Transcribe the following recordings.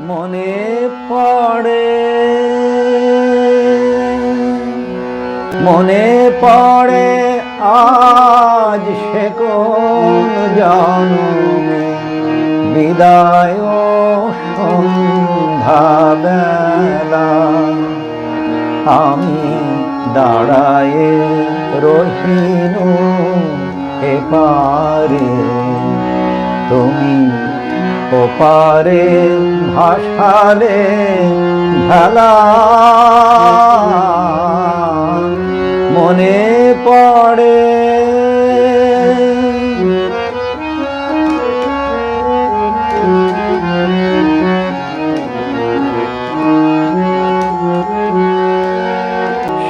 মনে পড়ে। মনে পড়ে আজ সে কোন জন্মে। বিদায় সন্ধ্যাবেলা আমি দাঁড়ায় রহিন এপারে। তুমি ওপারে ভাসালে ভেলা মনে পড়ে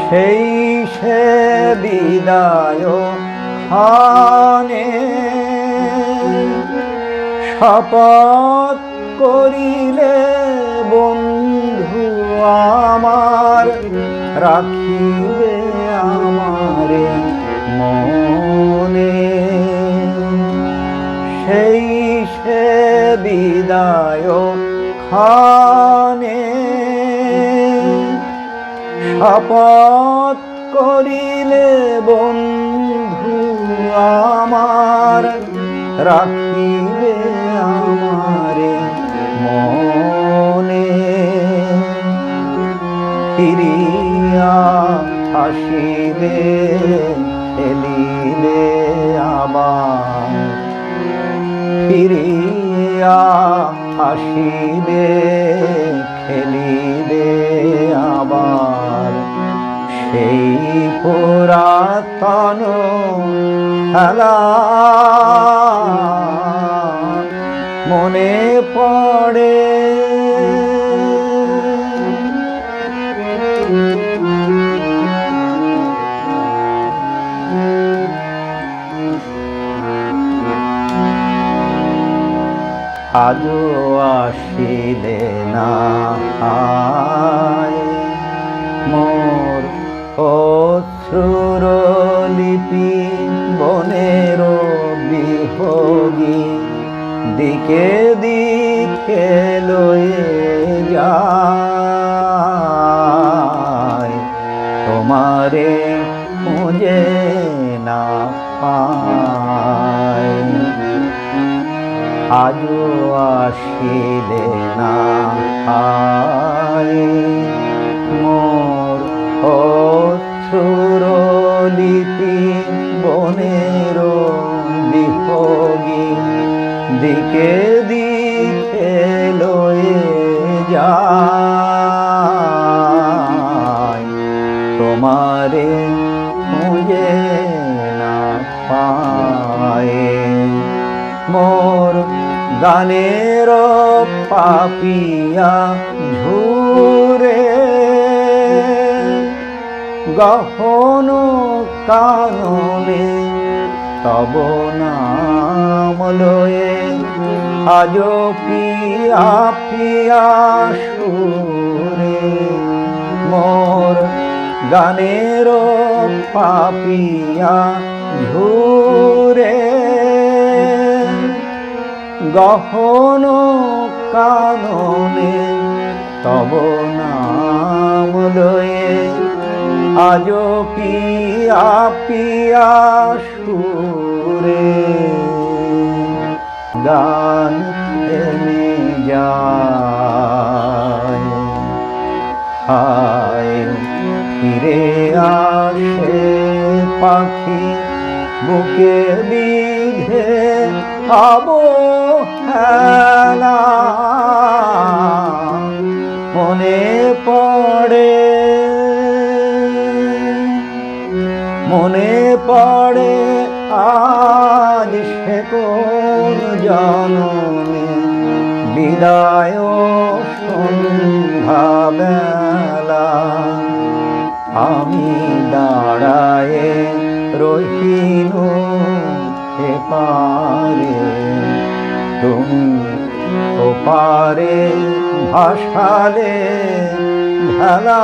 সেই সে বিদায় খানে। শপথ করিলে বন্ধু আমার, রাখিবে আমারে মনে। সেই সে বিদায় খানে। শপথ করিলে বন্ধু আমার, রাখিবে ফিরিয়া আসিলে খেলিলে আবার ফিরিয়া আসিবে খেলিবে আবার সেই পুরাতন খেলা মনে আজও আসিলে না মোর অশ্রুর লিপি বনের বিহগী, দিকে দিকে লয়ে যায়। তোমারে খুঁজে না পায় আজও আসিলে না আয় মোর অশ্রুর লিপি বনের বিহগী দিকে দিকে লয়ে যায়। তোমারে খুঁজে না পায়। মোর গানের পাপিয়া ঝুরে গহন কাননে তব নাম লয়ে আজ পিয়া পিয়া সুরে মোর গানের পাপিয়া ঝুরে গহন কাননে তব নাম লয়ে আজ পিয়া পিয়া সুরে গান থেমে যায়। হায় ফিরে আসে পাখি, বুকে বিধে আবো হেলা মনে পড়ে। মনে পড়ে আজ সে কোন জনমে। বিদায় সন্ধ্যাবেলা আমি দাঁড়ায় রহিনু পারে তুমি ওপারে ভাসালে ভেলা